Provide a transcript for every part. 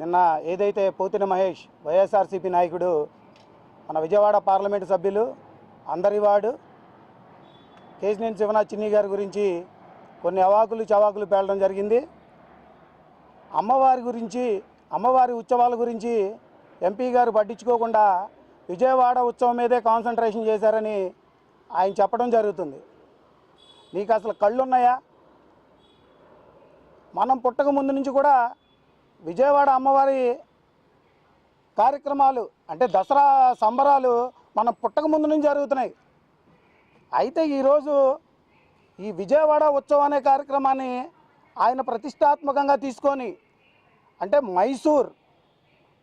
నిన్న ఏదైతే పోతిన మహేష్ వైఎస్ఆర్సీపీ నాయకుడు మన విజయవాడ పార్లమెంటు సభ్యులు అందరి వాడు కేసినేని శివనాథ్ చిన్ని గారి గురించి కొన్ని అవాకులు చవాకులు పేలడం జరిగింది. అమ్మవారి గురించి అమ్మవారి ఉత్సవాల గురించి ఎంపీ గారు పట్టించుకోకుండా విజయవాడ ఉత్సవం మీదే కాన్సన్ట్రేషన్ చేశారని ఆయన చెప్పడం జరుగుతుంది. నీకు అసలు కళ్ళు ఉన్నాయా మనం పుట్టక ముందు నుంచి కూడా విజయవాడ అమ్మవారి కార్యక్రమాలు అంటే దసరా సంబరాలు మన పుట్టక ముందు నుంచి జరుగుతున్నాయి. అయితే ఈరోజు ఈ విజయవాడ ఉత్సవం అనే కార్యక్రమాన్ని ఆయన ప్రతిష్టాత్మకంగా తీసుకొని అంటే మైసూర్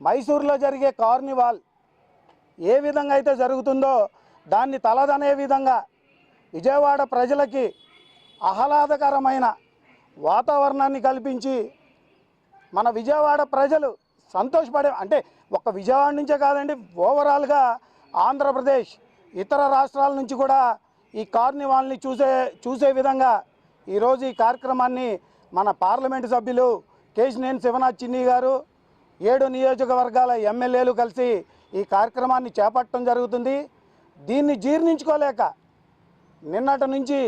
మైసూర్లో జరిగే కార్నివాల్ ఏ విధంగా అయితే జరుగుతుందో దాన్ని తలదనే విధంగా విజయవాడ ప్రజలకి ఆహ్లాదకరమైన వాతావరణాన్ని కల్పించి మన విజయవాడ ప్రజలు సంతోషపడే అంటే ఒక్క విజయవాడ నుంచే కాదండి ఓవరాల్గా ఆంధ్రప్రదేశ్ ఇతర రాష్ట్రాల నుంచి కూడా ఈ కార్నివాల్ని చూసే చూసే విధంగా ఈరోజు ఈ కార్యక్రమాన్ని మన పార్లమెంటు సభ్యులు కేశినేని శివనాథ్ చిన్ని గారు ఏడు నియోజకవర్గాల ఎమ్మెల్యేలు కలిసి ఈ కార్యక్రమాన్ని చేపట్టడం జరుగుతుంది. దీన్ని జీర్ణించుకోలేక నిన్నటి నుంచి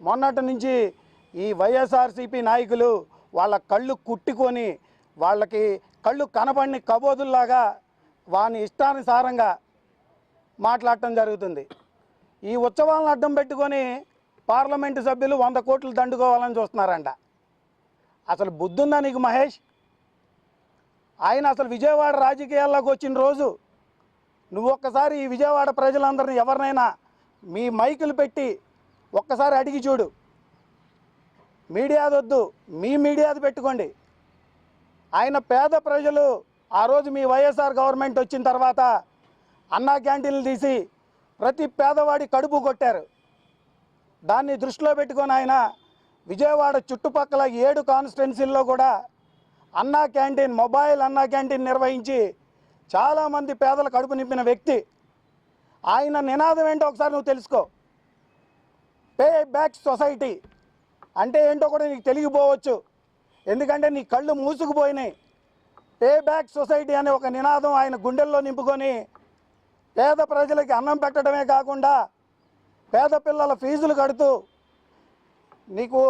మొన్నటి నుంచి ఈ వైఎస్ఆర్సీపీ నాయకులు వాళ్ళ కళ్ళు కుట్టుకొని వాళ్ళకి కళ్ళు కనపడిని కబోదుల్లాగా వాని ఇష్టానుసారంగా మాట్లాడటం జరుగుతుంది. ఈ ఉత్సవాలను అడ్డం పెట్టుకొని పార్లమెంటు సభ్యులు వంద కోట్లు దండుకోవాలని చూస్తున్నారంట. అసలు బుద్ధుందా నీకు మహేష్? ఆయన అసలు విజయవాడ రాజకీయాల్లోకి వచ్చిన రోజు నువ్వు ఒక్కసారి ఈ విజయవాడ ప్రజలందరినీ ఎవరినైనా మీ మైకులు పెట్టి ఒక్కసారి అడిగి చూడు. మీడియాదొద్దు. మీ మీడియాది పెట్టుకోండి. ఆయన పేద ప్రజలు ఆ రోజు మీ వైఎస్ఆర్ గవర్నమెంట్ వచ్చిన తర్వాత అన్నా క్యాంటీన్లు తీసి ప్రతి పేదవాడి కడుపు కొట్టారు. దాన్ని దృష్టిలో పెట్టుకొని ఆయన విజయవాడ చుట్టుపక్కల ఏడు కాన్స్టిట్యున్సీల్లో కూడా అన్నా క్యాంటీన్ మొబైల్ అన్నా క్యాంటీన్ నిర్వహించి చాలామంది పేదల కడుపు నింపిన వ్యక్తి. ఆయన నినాదం ఏంటో ఒకసారి నువ్వు తెలుసుకో. పే బ్యాక్ సొసైటీ అంటే ఏంటో కూడా నీకు తెలియపోవచ్చు ఎందుకంటే నీ కళ్ళు మూసుకుపోయినాయి. పే బ్యాక్ సొసైటీ అనే ఒక నినాదం ఆయన గుండెల్లో నింపుకొని పేద ప్రజలకి అన్నం పెట్టడమే కాకుండా పేద పిల్లల ఫీజులు కడుతూ నీకు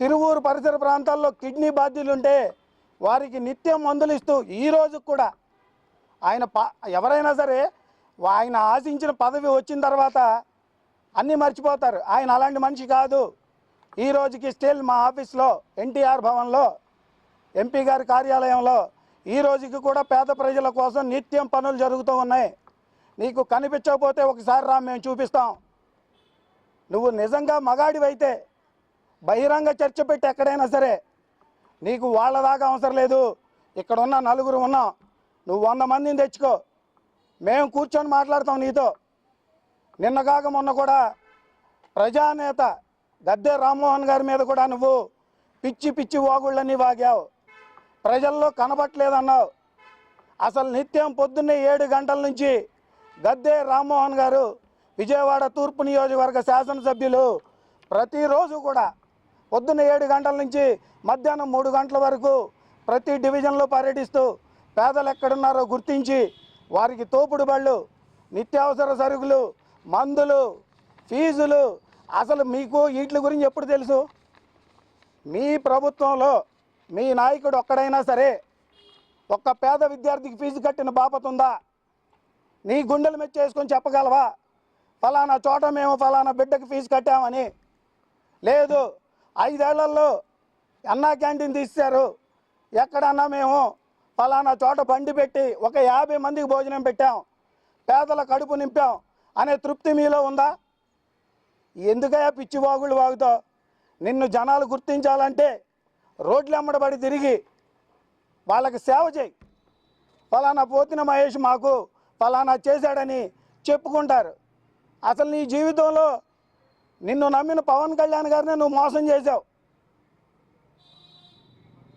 తిరువూరు పరిసర ప్రాంతాల్లో కిడ్నీ బాధ్యులుంటే వారికి నిత్యం మందులు ఇస్తూ ఈ కూడా ఆయన ప ఎవరైనా సరే ఆయన ఆశించిన పదవి వచ్చిన తర్వాత అన్నీ మర్చిపోతారు. ఆయన అలాంటి మనిషి కాదు. ఈ రోజుకి స్టిల్ మా ఆఫీస్లో ఎన్టీఆర్ భవన్లో ఎంపీ గారి కార్యాలయంలో ఈ రోజుకి కూడా పేద ప్రజల కోసం నిత్యం పనులు జరుగుతూ ఉన్నాయి. నీకు కనిపించకపోతే ఒకసారి రా మేము చూపిస్తాం. నువ్వు నిజంగా మగాడివైతే బహిరంగ చర్చ పెట్టి ఎక్కడైనా సరే నీకు వాళ్ళ దాకా అవసరం లేదు. ఇక్కడ ఉన్న నలుగురు ఉన్నాం. నువ్వు వంద మందిని తెచ్చుకో. మేము కూర్చొని మాట్లాడతాం నీతో. నిన్న కాక మొన్న కూడా ప్రజానేత గద్దె రామ్మోహన్ గారి మీద కూడా నువ్వు పిచ్చి పిచ్చి వాగుళ్ళని వాగావు. ప్రజల్లో కనబట్టలేదన్నావు. అసలు నిత్యం పొద్దున్నే ఏడు గంటల నుంచి గద్దె రామ్మోహన్ గారు విజయవాడ తూర్పు నియోజకవర్గ శాసనసభ్యులు ప్రతిరోజు కూడా పొద్దున్న ఏడు గంటల నుంచి మధ్యాహ్నం మూడు గంటల వరకు ప్రతి డివిజన్లో పర్యటిస్తూ పేదలు ఎక్కడున్నారో గుర్తించి వారికి తోపుడు బళ్ళు నిత్యావసర సరుకులు మందులు ఫీజులు అసలు మీకు వీటి గురించి ఎప్పుడు తెలుసు? మీ ప్రభుత్వంలో మీ నాయకుడు ఒక్కడైనా సరే ఒక్క పేద విద్యార్థికి ఫీజు కట్టిన బాపత ఉందా? నీ గుండెలు మెచ్చేసుకొని చెప్పగలవా? ఫలానా చోట మేము ఫలానా బిడ్డకి ఫీజు కట్టామని. లేదు ఐదేళ్ళలో అన్నా క్యాంటీన్ తీశారు ఎక్కడన్నా మేము ఫలానా చోట బండి పెట్టి ఒక యాభై మందికి భోజనం పెట్టాం. పేదల కడుపు నింపాం అనే తృప్తి మీలో ఉందా? ఎందుకయ్యా పిచ్చి వాగులు వాగుతావు నిన్ను జనాలు గుర్తించాలంటే రోడ్లు ఎమ్మడబడి తిరిగి వాళ్ళకి సేవ చేయి. ఫలానా పోతిన మహేష్ మాకు ఫలానా చేశాడని చెప్పుకుంటారు. అసలు నీ జీవితంలో నిన్ను నమ్మిన పవన్ కళ్యాణ్ గారిని నువ్వు మోసం చేసావు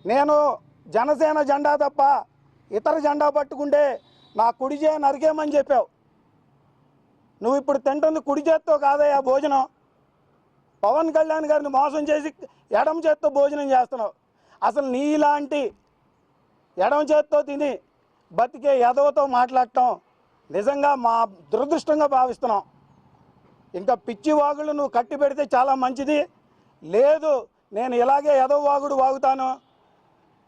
నేను జనసేన జెండా తప్ప ఇతర జెండా పట్టుకుంటే నా కుడి నరికేమని చెప్పావు. నువ్వు ఇప్పుడు తింటుంది కుడి చేత్తో కాదయ్యా భోజనం. పవన్ కళ్యాణ్ గారిని మోసం చేసి ఎడమ చేత్తో భోజనం చేస్తున్నావు. అసలు నీలాంటి ఎడమ చేత్తో తిని బతికే ఎదవతో మాట్లాడటం నిజంగా మా దురదృష్టంగా భావిస్తున్నాం. ఇంకా పిచ్చి వాగులు నువ్వు కట్టి పెడితే చాలా మంచిది. లేదు నేను ఇలాగే ఎదవ వాగుడు వాగుతాను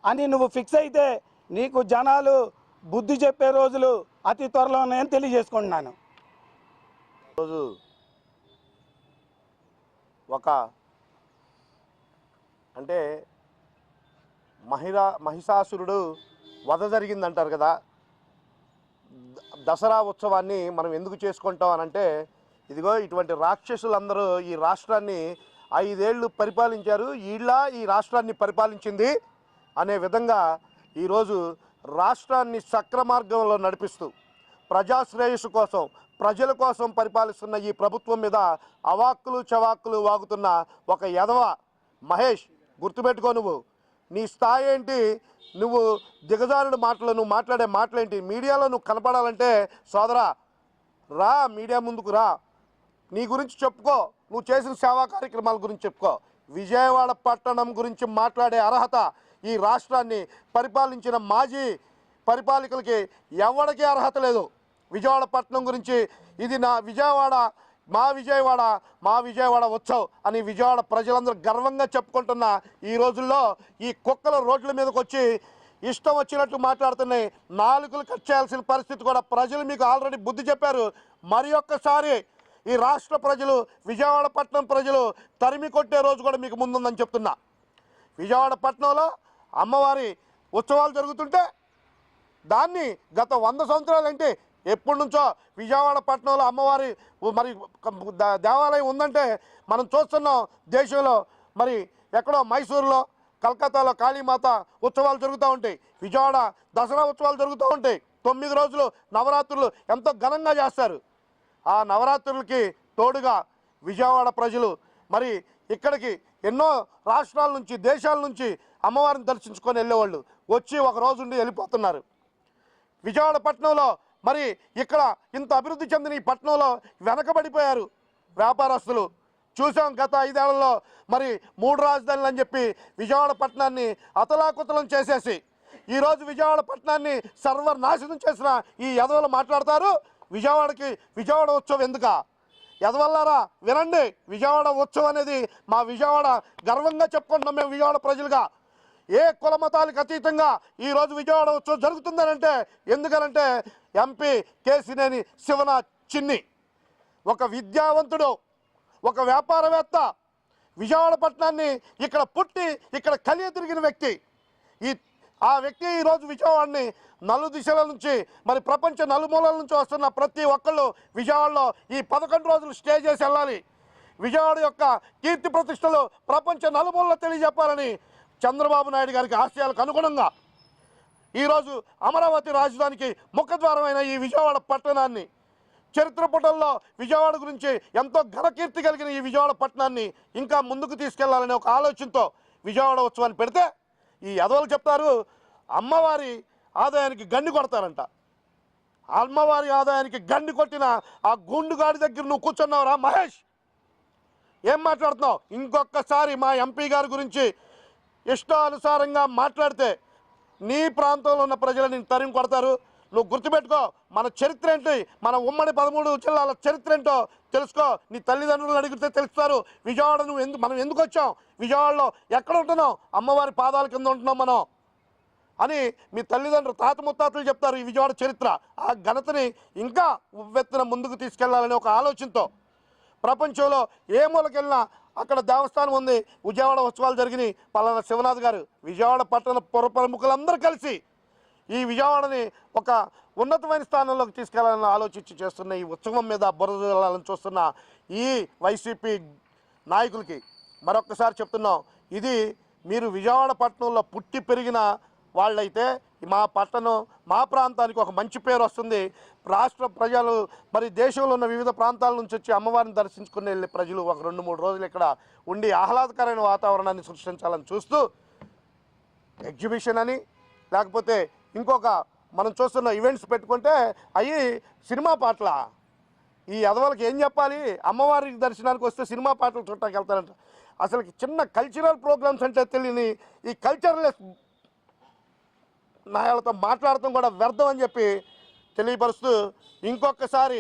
అని నువ్వు ఫిక్స్ అయితే నీకు జనాలు బుద్ధి చెప్పే రోజులు అతి త్వరలో నేను తెలియజేసుకుంటున్నాను. రోజు ఒక అంటే మహిళా మహిషాసురుడు వధ జరిగిందంటారు కదా. ద- దసరా ఉత్సవాన్ని మనం ఎందుకు చేసుకుంటాం అని అంటే ఇదిగో ఇటువంటి రాక్షసులందరూ ఈ రాష్ట్రాన్ని ఐదేళ్ళు పరిపాలించారు ఈళ్ళ ఈ రాష్ట్రాన్ని పరిపాలించింది అనే విధంగా ఈరోజు రాష్ట్రాన్ని సక్రమార్గంలో నడిపిస్తూ ప్రజాశ్రేయస్సు కోసం ప్రజల కోసం పరిపాలిస్తున్న ఈ ప్రభుత్వం మీద అవాక్కులు చవాక్కులు వాగుతున్న ఒక యదవ మహేష్ గుర్తుపెట్టుకో నువ్వు. నీ స్థాయి ఏంటి? నువ్వు దిగజారుడు మాటలు నువ్వు మాట్లాడే మాటలేంటి మీడియాలో నువ్వు కనపడాలంటే సోదరా రా మీడియా ముందుకు రా. నీ గురించి చెప్పుకో. నువ్వు చేసిన సేవా కార్యక్రమాల గురించి చెప్పుకో. విజయవాడ పట్టణం గురించి మాట్లాడే అర్హత ఈ రాష్ట్రాన్ని పరిపాలించిన మాజీ పరిపాలకులకి ఎవరికీ అర్హత లేదు? విజయవాడపట్నం గురించి ఇది నా విజయవాడ మా విజయవాడ మా విజయవాడ ఉత్సవ్ అని విజయవాడ ప్రజలందరూ గర్వంగా చెప్పుకుంటున్న ఈ రోజుల్లో ఈ కుక్కల రోడ్ల మీదకి వచ్చి ఇష్టం వచ్చినట్టు మాట్లాడుతున్నాయి. నాలుగులు కట్ చేయాల్సిన పరిస్థితి కూడా ప్రజలు మీకు ఆల్రెడీ బుద్ధి చెప్పారు. మరి ఒక్కసారి ఈ రాష్ట్ర ప్రజలు విజయవాడ పట్టణం ప్రజలు తరిమి కొట్టే రోజు కూడా మీకు ముందుందని చెప్తున్నా. విజయవాడ పట్టణంలో అమ్మవారి ఉత్సవాలు జరుగుతుంటే దాన్ని గత వంద సంవత్సరాలు అంటే ఎప్పటి నుంచో విజయవాడ పట్టణంలో అమ్మవారి మరి ద- దేవాలయం ఉందంటే మనం చూస్తున్నాం దేశంలో మరి ఎక్కడో మైసూరులో కలకత్తాలో కాళీమాత ఉత్సవాలు జరుగుతూ ఉంటాయి. విజయవాడ దసరా ఉత్సవాలు జరుగుతూ ఉంటాయి. తొమ్మిది రోజులు నవరాత్రులు ఎంతో ఘనంగా చేస్తారు. ఆ నవరాత్రులకి తోడుగా విజయవాడ ప్రజలు మరి ఇక్కడికి ఎన్నో రాష్ట్రాల నుంచి దేశాల నుంచి అమ్మవారిని దర్శించుకొని వెళ్ళేవాళ్ళు. వచ్చి ఒక రోజు ఉండి వెళ్ళిపోతున్నారు. విజయవాడ పట్టణంలో మరి ఇక్కడ ఇంత అభివృద్ధి చెందిన ఈ పట్టణంలో వెనకబడిపోయారు వ్యాపారస్తులు. చూసాం గత ఐదేళ్ళలో మరి మూడు రాజధానులు అని చెప్పి విజయవాడ పట్టణాన్ని అతలాకుతలం చేసేసి ఈరోజు విజయవాడ పట్టణాన్ని సర్వనాశనం చేసిన ఈ యదవలు మాట్లాడతారు. విజయవాడకి విజయవాడ ఉత్సవం ఎందుకా? ఎదవల్లారా వినండి విజయవాడ ఉత్సవం అనేది మా విజయవాడ గర్వంగా చెప్పుకుంటున్నాం మేము విజయవాడ ప్రజలుగా. ఏ కుల మతాలకు అతీతంగా ఈరోజు విజయవాడ ఉత్సవం జరుగుతుందనంటే ఎందుకనంటే ఎంపీ కేసినేని శివన చిన్ని. ఒక విద్యావంతుడు ఒక వ్యాపారవేత్త విజయవాడపట్నాన్ని ఇక్కడ పుట్టి ఇక్కడ కలియ తిరిగిన వ్యక్తి. ఈ ఆ వ్యక్తి ఈరోజు విజయవాడని నలు దిశల నుంచి మరి ప్రపంచ నలుమూలల నుంచి వస్తున్న ప్రతి ఒక్కళ్ళు విజయవాడలో ఈ పదకొండు రోజులు స్టే చేసి వెళ్ళాలి. విజయవాడ యొక్క కీర్తి ప్రతిష్టలు ప్రపంచ నలుమూలలో తెలియజెప్పాలని చంద్రబాబు నాయుడు గారికి ఆశయాలకు అనుగుణంగా ఈరోజు అమరావతి రాజధానికి ముఖద్వారమైన ఈ విజయవాడ పట్టణాన్ని చరిత్ర పుటల్లో విజయవాడ గురించి ఎంతో ఘనకీర్తి కలిగిన ఈ విజయవాడ పట్టణాన్ని ఇంకా ముందుకు తీసుకెళ్ళాలనే ఒక ఆలోచనతో విజయవాడ ఉత్సవాన్ని పెడితే ఈ యదవలు చెప్తారు అమ్మవారి ఆదాయానికి గండి కొడతారంట. అమ్మవారి ఆదాయానికి గండి కొట్టిన ఆ గుండుగాడి దగ్గర నువ్వు కూర్చున్నావురా మహేష్. ఏం మాట్లాడుతున్నావు? ఇంకొకసారి మా ఎంపీ గారి గురించి ఇష్టానుసారంగా మాట్లాడితే నీ ప్రాంతంలో ఉన్న ప్రజలు నేను తరిమి కొడతారు. నువ్వు గుర్తుపెట్టుకో మన చరిత్ర ఏంటి? మన ఉమ్మడి పదమూడు జిల్లాల చరిత్ర ఏంటో తెలుసుకో. నీ తల్లిదండ్రులు అడిగితే తెలుస్తారు. విజయవాడ నువ్వు ఎందుకు మనం ఎందుకు వచ్చాం? విజయవాడలో ఎక్కడ ఉంటున్నాం? అమ్మవారి పాదాల కింద ఉంటున్నాం మనం. అని మీ తల్లిదండ్రులు తాత ముత్తాతలు చెప్తారు ఈ విజయవాడ చరిత్ర. ఆ ఘనతని ఇంకా ఉవ్వెత్తున ముందుకు తీసుకెళ్ళాలనే ఒక ఆలోచనతో. ప్రపంచంలో ఏ మూలకెళ్ళినా అక్కడ దేవస్థానం ఉంది. విజయవాడ ఉత్సవాలు జరిగినాయి. పలానా శివనాథ్ గారు విజయవాడ పట్టణ పుర ప్రముఖులందరూ కలిసి ఈ విజయవాడని ఒక ఉన్నతమైన స్థానంలోకి తీసుకెళ్ళాలని ఆలోచించి చేస్తున్న ఈ ఉత్సవం మీద బురద జల్లాలని చూస్తున్న ఈ వైసీపీ నాయకులకి మరొక్కసారి చెప్తున్నాం. ఇది మీరు విజయవాడ పట్టణంలో పుట్టి పెరిగిన వాళ్ళైతే మా పట్టణం మా ప్రాంతానికి ఒక మంచి పేరు వస్తుంది. రాష్ట్ర ప్రజలు మరి దేశంలో ఉన్న వివిధ ప్రాంతాల నుంచి వచ్చి అమ్మవారిని దర్శించుకుని వెళ్ళే ప్రజలు ఒక రెండు మూడు రోజులు ఇక్కడ ఉండి ఆహ్లాదకరమైన వాతావరణాన్ని సృష్టించాలని చూస్తూ ఎగ్జిబిషన్ అని లేకపోతే ఇంకొక మనం చూస్తున్న ఈవెంట్స్ పెట్టుకుంటే అవి సినిమా పాటల. ఈ అదవలకి ఏం చెప్పాలి? అమ్మవారి దర్శనానికి వస్తే సినిమా పాటలు చూడటానికి వెళ్తారంట. అసలు చిన్న కల్చరల్ ప్రోగ్రామ్స్ అంటే తెలియని ఈ కల్చరల్ నాయాలతో మాట్లాడటం కూడా వ్యర్థం అని చెప్పి తెలియపరుస్తూ ఇంకొకసారి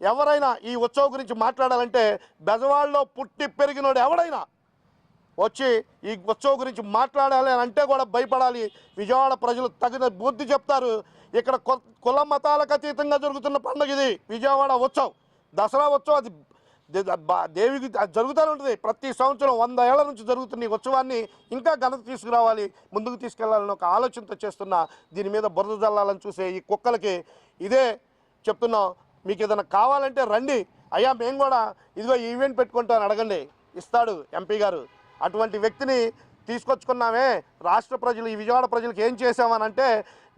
ఎవరైనా ఈ ఉత్సవం గురించి మాట్లాడాలంటే బెజవాడలో పుట్టి పెరిగినోడు ఎవడైనా వచ్చి ఈ ఉత్సవం గురించి మాట్లాడాలి అని అంటే కూడా భయపడాలి. విజయవాడ ప్రజలు తగిన బుద్ధి చెప్తారు. ఇక్కడ కుల మతాలకు అతీతంగా జరుగుతున్న పండుగ ఇది. విజయవాడ ఉత్సవం. దసరా ఉత్సవం అది దేవికి అది జరుగుతూనే ఉంటుంది. ప్రతి సంవత్సరం వంద ఏళ్ళ నుంచి జరుగుతున్న ఈ ఉత్సవాన్ని ఇంకా ఘనత తీసుకురావాలి ముందుకు తీసుకెళ్ళాలని ఒక ఆలోచనతో చేస్తున్న దీని మీద బురద జల్లాలని చూసే ఈ కుక్కలకి ఇదే చెప్తున్నాం. మీకు ఏదైనా కావాలంటే రండి. అయ్యా మేము కూడా ఇదిగో ఈవెంట్ పెట్టుకుంటామని అడగండి. ఇస్తాడు ఎంపీ గారు. అటువంటి వ్యక్తిని తీసుకొచ్చుకున్నామే. రాష్ట్ర ప్రజలు ఈ విజయవాడ ప్రజలకు ఏం చేసామని అంటే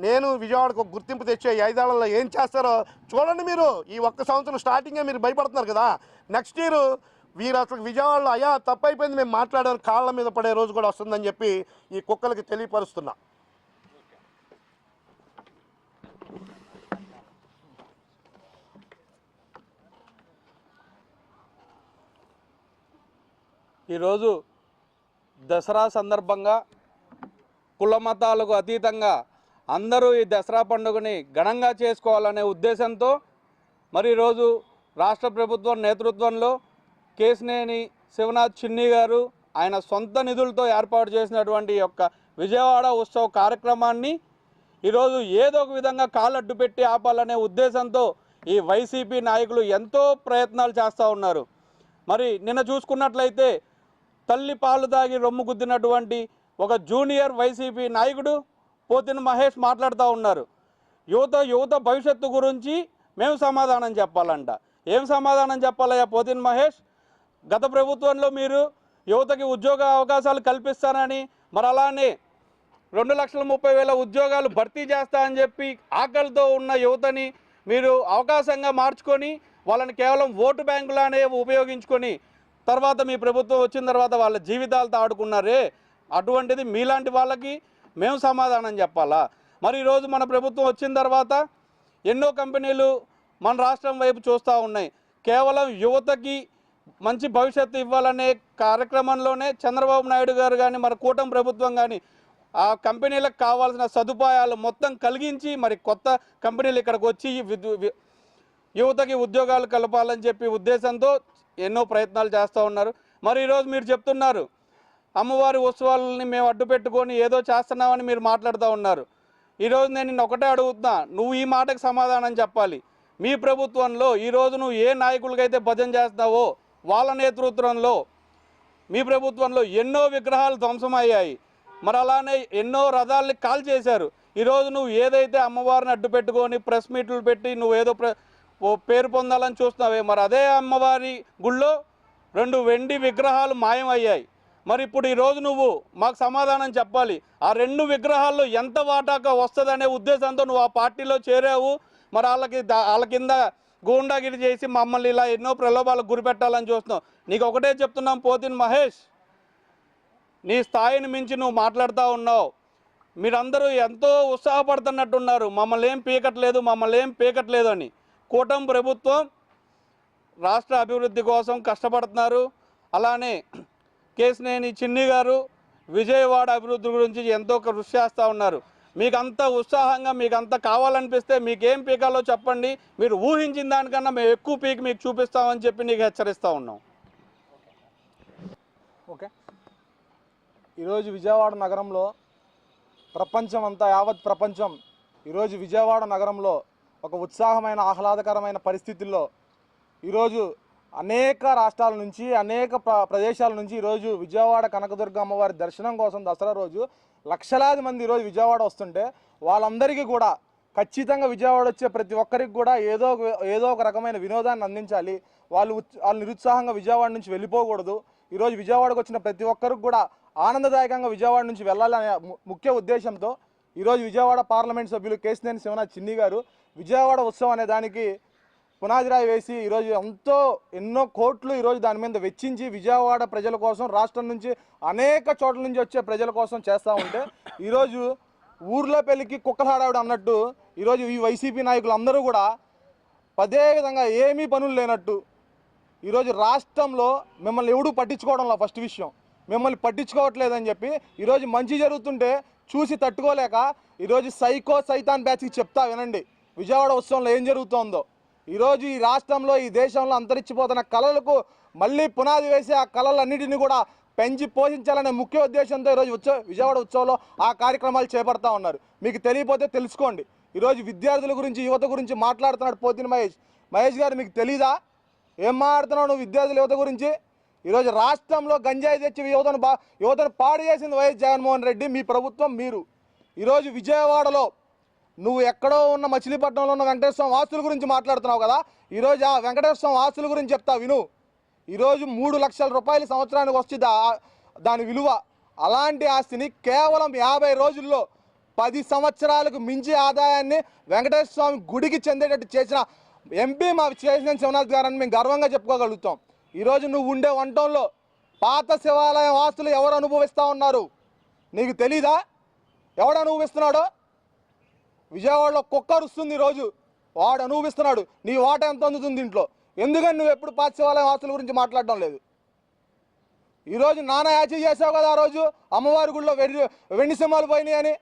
నేను విజయవాడకు గుర్తింపు తెచ్చే ఐదేళ్ళలో ఏం చేస్తారో చూడండి మీరు. ఈ ఒక్క సంవత్సరం స్టార్టింగే మీరు భయపడుతున్నారు కదా. నెక్స్ట్ ఇయర్ వీరు అసలు విజయవాడలో అయ్యా తప్పైపోయింది మేము మాట్లాడారు కాళ్ళ మీద పడే రోజు కూడా వస్తుందని చెప్పి ఈ కుక్కలకి తెలియపరుస్తున్నా. ఈరోజు దసరా సందర్భంగా కుల మతాలకు అతీతంగా అందరూ ఈ దసరా పండుగని ఘనంగా చేసుకోవాలనే ఉద్దేశంతో మరి ఈరోజు రాష్ట్ర ప్రభుత్వం నేతృత్వంలో కేసినేని శివనాథ్ చిన్ని గారు ఆయన సొంత నిధులతో ఏర్పాటు చేసినటువంటి యొక్క విజయవాడ ఉత్సవ కార్యక్రమాన్ని ఈరోజు ఏదో ఒక విధంగా కాళ్ళడ్డు పెట్టి ఆపాలనే ఉద్దేశంతో ఈ వైసీపీ నాయకులు ఎంతో ప్రయత్నాలు చేస్తూ ఉన్నారు. మరి నిన్న చూసుకున్నట్లయితే తల్లి పాలు దాగి రొమ్ము గుద్దినటువంటి ఒక జూనియర్ వైసీపీ నాయకుడు పోతిన మహేష్ మాట్లాడుతూ ఉన్నారు. యువత యువత భవిష్యత్తు గురించి మేము సమాధానం చెప్పాలంట. ఏం సమాధానం చెప్పాలయ్యా పోతిన్ మహేష్? గత ప్రభుత్వంలో మీరు యువతకి ఉద్యోగ అవకాశాలు కల్పిస్తానని మరి అలానే రెండు లక్షల ముప్పై వేల ఉద్యోగాలు భర్తీ చేస్తా అని చెప్పి ఆకలితో ఉన్న యువతని మీరు అవకాశంగా మార్చుకొని వాళ్ళని కేవలం ఓటు బ్యాంకులానే ఉపయోగించుకొని తర్వాత మీ ప్రభుత్వం వచ్చిన తర్వాత వాళ్ళ జీవితాలతో ఆడుకున్నారే అటువంటిది మీలాంటి వాళ్ళకి మేము సమాధానం చెప్పాలా? మరి ఈరోజు మన ప్రభుత్వం వచ్చిన తర్వాత ఎన్నో కంపెనీలు మన రాష్ట్రం వైపు చూస్తూ ఉన్నాయి. కేవలం యువతకి మంచి భవిష్యత్తు ఇవ్వాలనే కార్యక్రమంలోనే చంద్రబాబు నాయుడు గారు కానీ మన కూటమి ప్రభుత్వం కానీ ఆ కంపెనీలకు కావాల్సిన సదుపాయాలు మొత్తం కలిగించి మరి కొత్త కంపెనీలు ఇక్కడికి వచ్చి వి- యువతకి ఉద్యోగాలు కలపాలని చెప్పి ఉద్దేశంతో ఎన్నో ప్రయత్నాలు చేస్తూ ఉన్నారు. మరి ఈరోజు మీరు చెప్తున్నారు అమ్మవారి ఉత్సవాలని మేము అడ్డు పెట్టుకొని ఏదో చేస్తున్నామని మీరు మాట్లాడుతూ ఉన్నారు. ఈరోజు నేను నిన్న ఒకటే అడుగుతున్నా నువ్వు ఈ మాటకు సమాధానం చెప్పాలి. మీ ప్రభుత్వంలో ఈరోజు నువ్వు ఏ నాయకులకైతే భజన చేస్తావో వాళ్ళ నేతృత్వంలో మీ ప్రభుత్వంలో ఎన్నో విగ్రహాలు ధ్వంసమయ్యాయి మరి అలానే ఎన్నో రథాలని కాల్ చేశారు ఈరోజు నువ్వు ఏదైతే అమ్మవారిని అడ్డు పెట్టుకొని ప్రెస్ మీట్లు పెట్టి నువ్వు ఏదో ప్ర ఓ పేరు పొందాలని చూస్తున్నావే. మరి అదే అమ్మవారి గుళ్ళో రెండు వెండి విగ్రహాలు మాయమయ్యాయి. మరి ఇప్పుడు ఈరోజు నువ్వు మాకు సమాధానం చెప్పాలి. ఆ రెండు విగ్రహాల్లో ఎంత వాటాగా వస్తుందనే ఉద్దేశంతో నువ్వు ఆ పార్టీలో చేరావు. మరి వాళ్ళకి వాళ్ళ కింద గూండాగిరి చేసి మమ్మల్ని ఇలా ఎన్నో ప్రలోభాలకు గురిపెట్టాలని చూస్తున్నావు. నీకు ఒకటే చెప్తున్నాం పోతిన్ మహేష్. నీ స్థాయిని మించి నువ్వు మాట్లాడుతూ ఉన్నావు. మీరందరూ ఎంతో ఉత్సాహపడుతున్నట్టున్నారు. మమ్మల్ని ఏం పీకట్లేదు మమ్మల్ని ఏం పీకట్లేదు అని కూటమి ప్రభుత్వం రాష్ట్ర అభివృద్ధి కోసం కష్టపడుతున్నారు. అలానే కేసినేని చిన్ని గారు విజయవాడ అభివృద్ధి గురించి ఎంతో కృషి చేస్తూ ఉన్నారు. మీకు అంత ఉత్సాహంగా మీకు అంత కావాలనిపిస్తే మీకు పీకాలో చెప్పండి. మీరు ఊహించిన దానికన్నా మేము ఎక్కువ పీక్ మీకు చూపిస్తామని చెప్పి నీకు హెచ్చరిస్తూ ఉన్నాం. ఓకే. ఈరోజు విజయవాడ నగరంలో ప్రపంచం అంతా యావత్ ప్రపంచం ఈరోజు విజయవాడ నగరంలో ఒక ఉత్సాహమైన ఆహ్లాదకరమైన పరిస్థితుల్లో ఈరోజు అనేక రాష్ట్రాల నుంచి అనేక ప్ర- ప్రదేశాల నుంచి ఈరోజు విజయవాడ కనకదుర్గ అమ్మవారి దర్శనం కోసం దసరా రోజు లక్షలాది మంది ఈరోజు విజయవాడ వస్తుంటే వాళ్ళందరికీ కూడా ఖచ్చితంగా విజయవాడ వచ్చే ప్రతి ఒక్కరికి కూడా ఏదో ఏదో ఒక రకమైన వినోదాన్ని అందించాలి. వాళ్ళు వాళ్ళు నిరుత్సాహంగా విజయవాడ నుంచి వెళ్ళిపోకూడదు. ఈరోజు విజయవాడకు వచ్చిన ప్రతి ఒక్కరికి కూడా ఆనందదాయకంగా విజయవాడ నుంచి వెళ్ళాలనే ముఖ్య ఉద్దేశంతో ఈరోజు విజయవాడ పార్లమెంట్ సభ్యులు కేసినేని శివనాథ్ చిన్ని గారు విజయవాడ ఉత్సవం అనే దానికి పునాదిరాయి వేసి ఈరోజు ఎంతో ఎన్నో కోట్లు ఈరోజు దాని మీద వెచ్చించి విజయవాడ ప్రజల కోసం రాష్ట్రం నుంచి అనేక చోట్ల నుంచి వచ్చే ప్రజల కోసం చేస్తూ ఉంటే ఈరోజు ఊర్లో పెళ్ళికి కుక్కలాడావిడ అన్నట్టు ఈరోజు ఈ వైసీపీ నాయకులు అందరూ కూడా పదే విధంగా ఏమీ పనులు లేనట్టు ఈరోజు రాష్ట్రంలో మిమ్మల్ని ఎవడూ పట్టించుకోవడంలో ఫస్ట్ విషయం. మిమ్మల్ని పట్టించుకోవట్లేదని చెప్పి ఈరోజు మంచి జరుగుతుంటే చూసి తట్టుకోలేక ఈరోజు సైకో సైతాన్ బ్యాచ్కి చెప్తా వినండి. విజయవాడ ఉత్సవంలో ఏం జరుగుతోందో? ఈరోజు ఈ రాష్ట్రంలో ఈ దేశంలో అంతరించిపోతున్న కళలకు మళ్ళీ పునాది వేసి ఆ కళలన్నిటిని కూడా పెంచి పోషించాలనే ముఖ్య ఉద్దేశంతో ఈరోజు ఉత్సవ విజయవాడ ఉత్సవంలో ఆ కార్యక్రమాలు చేపడతా ఉన్నారు. మీకు తెలియపోతే తెలుసుకోండి. ఈరోజు విద్యార్థుల గురించి యువత గురించి మాట్లాడుతున్నాడు పోతిన మహేష్. మహేష్ గారు మీకు తెలీదా? ఏం మాట్లాడుతున్నావు నువ్వు విద్యార్థుల యువత గురించి? ఈరోజు రాష్ట్రంలో గంజాయి తెచ్చి యువతను బా యువతను పాడు చేసింది వైఎస్ జగన్మోహన్ రెడ్డి మీ ప్రభుత్వం మీరు. ఈరోజు విజయవాడలో నువ్వు ఎక్కడో ఉన్న మచిలీపట్నంలో ఉన్న వెంకటేశ్వరం ఆస్తుల గురించి మాట్లాడుతున్నావు కదా? ఈరోజు ఆ వెంకటేశ్వర ఆస్తుల గురించి చెప్తా విను. ఈరోజు మూడు లక్షల రూపాయలు సంవత్సరానికి వస్తుంది దాని విలువ. అలాంటి ఆస్తిని కేవలం యాభై రోజుల్లో పది సంవత్సరాలకు మించి ఆదాయాన్ని వెంకటేశ్వర స్వామి గుడికి చెందేటట్టు చేసిన ఎంపీ మా చేసిన శివనాథ్ గారని మేము గర్వంగా చెప్పుకోగలుగుతాం. ఈరోజు నువ్వు ఉండే వంటంలో పాత శివాలయం ఆస్తులు ఎవరు అనుభవిస్తూ ఉన్నారు? నీకు తెలీదా? ఎవడు అనుభవిస్తున్నాడో? విజయవాడలో కుక్క అరుస్తుంది ఈరోజు. వాడు అనుభవిస్తున్నాడు. నీ వాట ఎంత అందుతుంది దీంట్లో? ఎందుకని నువ్వు ఎప్పుడు పాత శివాలయం ఆస్తుల గురించి మాట్లాడడం లేదు? ఈరోజు నానా యాచి చేసావు కదా ఆ రోజు? అమ్మవారి గుడిలో వెండి వెండి సింహాలు పోయినాయి అని.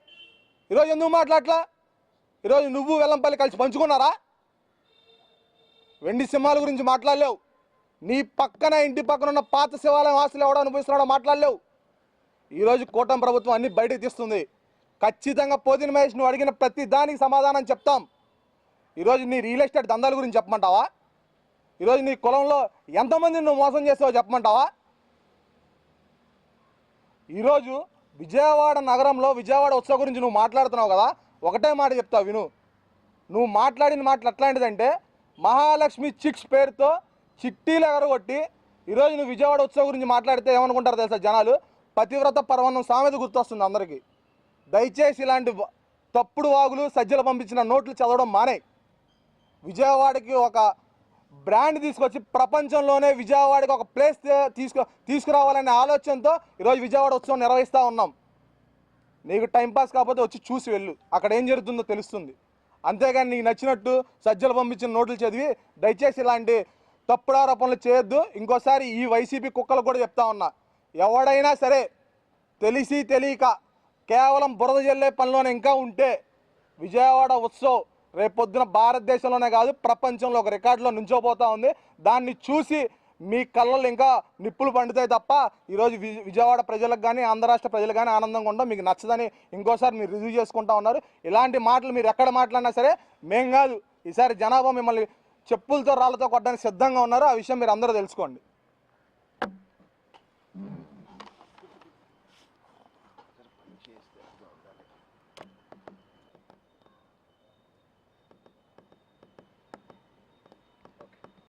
ఈరోజు ఎందుకు మాట్లాడలా ఈరోజు నువ్వు వెల్లంపల్లి కలిసి పంచుకున్నారా? వెండి సింహాల గురించి మాట్లాడలేవు. నీ పక్కన ఇంటి పక్కన ఉన్న పాత శివాలయం ఆస్తులు ఎవడో అనుభవిస్తున్నాడో మాట్లాడలేవు. ఈరోజు కూటమి ప్రభుత్వం అన్ని బయటకు తీస్తుంది. ఖచ్చితంగా పోతిన మహేష్ నువ్వు అడిగిన ప్రతి దానికి సమాధానం చెప్తాం. ఈరోజు నీ రియల్ ఎస్టేట్ దందాల గురించి చెప్పమంటావా? ఈరోజు నీ కులంలో ఎంతమందిని నువ్వు మోసం చేసావో చెప్పమంటావా? ఈరోజు విజయవాడ నగరంలో విజయవాడ ఉత్సవ గురించి నువ్వు మాట్లాడుతున్నావు కదా ఒకటే మాట చెప్తావు విను. నువ్వు మాట్లాడిన మాటలు ఎట్లాంటిదంటే మహాలక్ష్మి చిక్స్ పేరుతో చిట్టీలు ఎగరగొట్టి ఈరోజు నువ్వు విజయవాడ ఉత్సవం గురించి మాట్లాడితే ఏమనుకుంటారు తెలుసా జనాలు? పతివ్రత పర్వణం సామెత గుర్తొస్తుంది అందరికీ. దయచేసి ఇలాంటి తప్పుడు వాగులు సజ్జలు పంపించిన నోట్లు చదవడం మానే. విజయవాడకి ఒక బ్రాండ్ తీసుకొచ్చి ప్రపంచంలోనే విజయవాడకి ఒక ప్లేస్ తీసుకు తీసుకురావాలనే ఆలోచనతో ఈరోజు విజయవాడ ఉత్సవం నిర్వహిస్తూ ఉన్నాం. నీకు టైంపాస్ కాకపోతే వచ్చి చూసి వెళ్ళు. అక్కడ ఏం జరుగుతుందో తెలుస్తుంది. అంతేగాని నీకు నచ్చినట్టు సజ్జలు పంపించిన నోట్లు చదివి దయచేసి ఇలాంటి తప్పుడు ఆరోపణలు చేయొద్దు. ఇంకోసారి ఈ వైసీపీ కుక్కలు కూడా చెప్తా ఉన్నా. ఎవడైనా సరే తెలిసి తెలియక కేవలం బురద జల్లే పనిలోనే ఇంకా ఉంటే విజయవాడ ఉత్సవ్ రేపొద్దున భారతదేశంలోనే కాదు ప్రపంచంలో ఒక రికార్డులో నుంచోపోతా ఉంది. దాన్ని చూసి మీ కళ్ళల్లో ఇంకా నిప్పులు పండుతాయి తప్ప ఈరోజు విజయవాడ ప్రజలకు కానీ ఆంధ్ర రాష్ట్ర ప్రజలకు కానీ ఆనందంగా ఉండవు మీకు నచ్చదని ఇంకోసారి మీరు రివ్యూ చేసుకుంటా ఉన్నారు. ఇలాంటి మాటలు మీరు ఎక్కడ మాట్లాడినా సరే మేం కాదు ఈసారి జనాభా మిమ్మల్ని చెప్పులతో రాళ్ళతో కొట్టడానికి సిద్ధంగా ఉన్నారు. ఆ విషయం మీరు అందరూ తెలుసుకోండి.